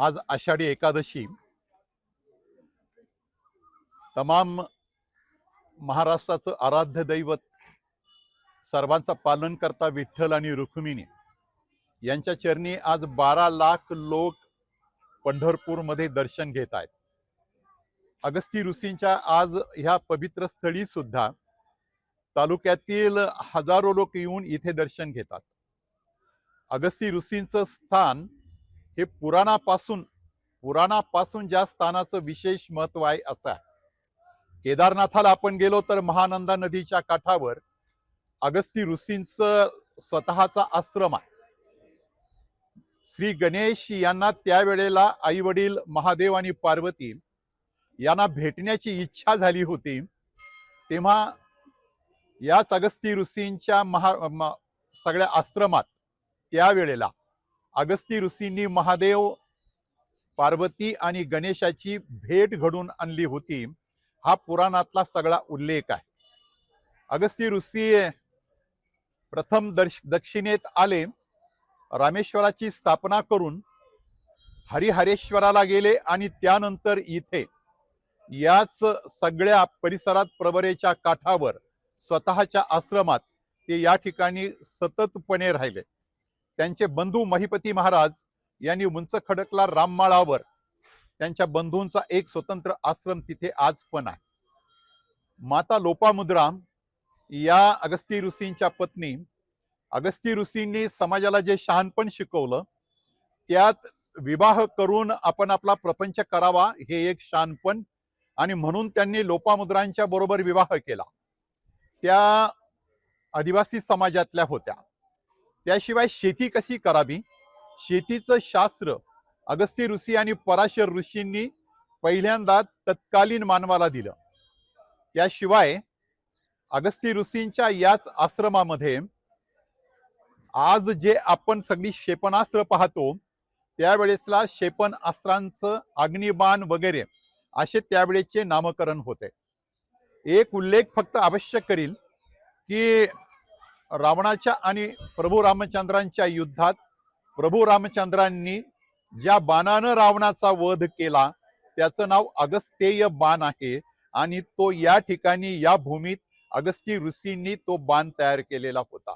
आज आषाढी एकादशी. तमाम महाराष्ट्राचं आराध्य दैवत सर्वांचा पालन करता विठ्ठल आणि रुक्मिणी यांच्या चरणी आज बारा लाख लोक पंढरपूरमध्ये दर्शन घेत आहेत. अगस्ती ऋषींच्या आज ह्या पवित्र स्थळी सुद्धा तालुक्यातील हजारो लोक येऊन इथे दर्शन घेतात. अगस्ती ऋषींचं स्थान हे पुराणापासून पुराणापासून ज्या स्थानाचं विशेष महत्त्व आहे असं आहे. केदारनाथाला आपण गेलो तर महानंदा नदीच्या काठावर अगस्ती ऋषींच स्वतःचा आश्रम आहे. श्री गणेश यांना त्यावेळेला आई वडील महादेव आणि पार्वती यांना भेटण्याची इच्छा झाली होती. तेव्हा याच अगस्ती ऋषींच्या महा सगळ्या आश्रमात त्यावेळेला अगस्ती ऋषींनी महादेव पार्वती आणि गणेशाची भेट घडून आणली होती. हा पुराणातला सगळा उल्लेख आहे. अगस्ती ऋषी प्रथम दर्श दक्षिणेत आले. रामेश्वराची स्थापना करून हरिहरेश्वराला गेले आणि त्यानंतर इथे याच सगळ्या परिसरात प्रवरेच्या काठावर स्वतःच्या आश्रमात ते या ठिकाणी सततपणे राहिले. त्यांचे बंधू महिपती महाराज यांनी उंच खडकला राममाळावर त्यांच्या बंधूंचा एक स्वतंत्र आश्रम तिथे आज पण आहे. माता लोपामुद्रा या अगस्ती ऋषींच्या पत्नी अगस्ती ऋषींनी समाजाला जे शहाणपण शिकवलं त्यात विवाह करून आपण आपला प्रपंच करावा हे एक शहाणपण आणि म्हणून त्यांनी लोपामुद्रांच्या बरोबर विवाह केला. त्या आदिवासी समाजातल्या होत्या. त्याशिवाय शेती कशी करावी? शेतीचं शास्त्र अगस्ती ऋषी आणि पराशर ऋषींनी पहिल्यांदा तत्कालीन मानवाला दिलं. त्याशिवाय अगस्ती ऋषींच्या याच आश्रमामध्ये आज जे आपण सगळी क्षेपणास्त्र पाहतो त्यावेळेसला क्षेपणास्त्रांचं अग्निबाण वगैरे असे त्यावेळेचे नामकरण होते. एक उल्लेख फक्त आवश्यक करील की रावणाच्या आणि प्रभू रामचंद्रांच्या युद्धात प्रभू रामचंद्रांनी ज्या बाणानं रावणाचा वध केला त्याचं नाव अगस्तेय बाण आहे. आणि तो या ठिकाणी या भूमीत अगस्ती ऋषींनी तो बाण तयार केलेला होता.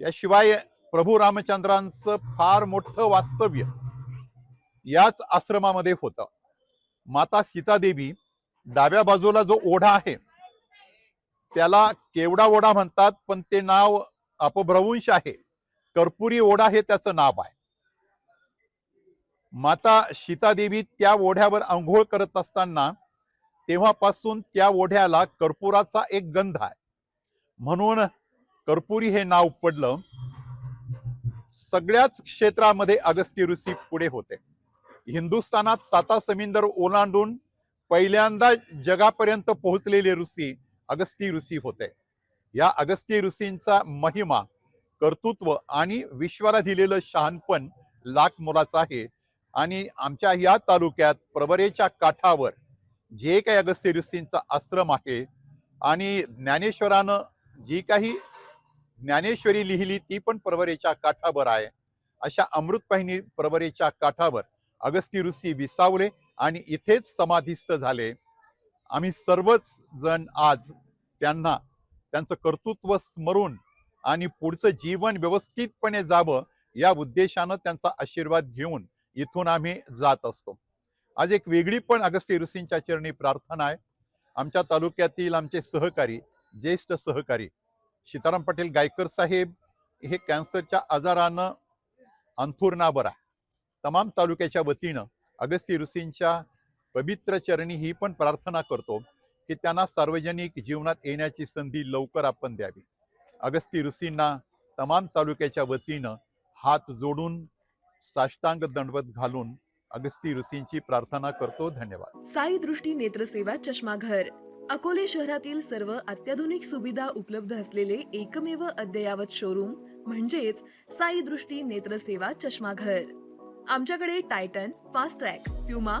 त्याशिवाय प्रभू रामचंद्रांचं फार मोठं वास्तव्य याच आश्रमामध्ये होतं. माता सीतादेवी डाव्या बाजूला जो ओढा आहे त्याला केवडा ओढा म्हणतात पण ते नाव अपभ्रवंश आहे. कर्पुरी ओढा हे त्याचं नाव आहे. माता सीतादेवी त्या ओढ्यावर आंघोळ करत असताना तेव्हापासून त्या ओढ्याला कर्पुराचा एक गंध आहे. म्हणून कर्पुरी हे नाव पडलं. सगळ्याच क्षेत्रामध्ये अगस्ती ऋषी पुढे होते. हिंदुस्थानात साता समिंदर ओलांडून पहिल्यांदा जगापर्यंत पोहोचलेले ऋषी अगस्ती ऋषी होते. या अगस्ती ऋषींचा महिमा कर्तृत्व आणि विश्वाला दिलेलं शहाणपण लाख मोलाचं आहे. आणि आमच्या या तालुक्यात प्रवरेच्या काठावर जे काही अगस्ती ऋषींचा आश्रम आहे आणि ज्ञानेश्वरानं जी काही ज्ञानेश्वरी लिहिली ती पण प्रवरेच्या काठावर आहे. अशा अमृतपाहिनी प्रवरेच्या काठावर अगस्ती ऋषी विसावले आणि इथेच समाधिस्थ झाले. आम्ही सर्वच जण आज त्यांना त्यांचं कर्तृत्व स्मरून आणि पुढचं जीवन व्यवस्थितपणे जावं या उद्देशानं त्यांचा आशीर्वाद घेऊन इथून आम्ही जात असतो. आज एक वेगळी पण अगस्ती ऋषींच्या चरणी प्रार्थना आहे. आमच्या तालुक्यातील आमचे सहकारी ज्येष्ठ सहकारी सीताराम पाटील गायकर साहेब हे कॅन्सरच्या आजारानं अंथुरणावर आहे. तमाम तालुक्याच्या वतीनं अगस्ती ऋषींच्या पवित्र चरणी ही पण प्रार्थना करतो की त्यांना सार्वजनिक जीवनात येण्याची संधी लवकर आपण द्यावी. अगस्ती ऋषींना तमाम तालुक्याच्या वतीनं हात जोडून साष्टांग दंडवत घालून अगस्ती ऋषींची प्रार्थना करतो. धन्यवाद. साई दृष्टी नेत्रसेवा चष्माघर अकोले शहरातील सर्व अत्याधुनिक सुविधा उपलब्ध असलेले एकमेव अद्ययावत शोरूम म्हणजेच साई दृष्टी नेत्रसेवा चष्माघर. आमच्याकडे Titan Fast Track Puma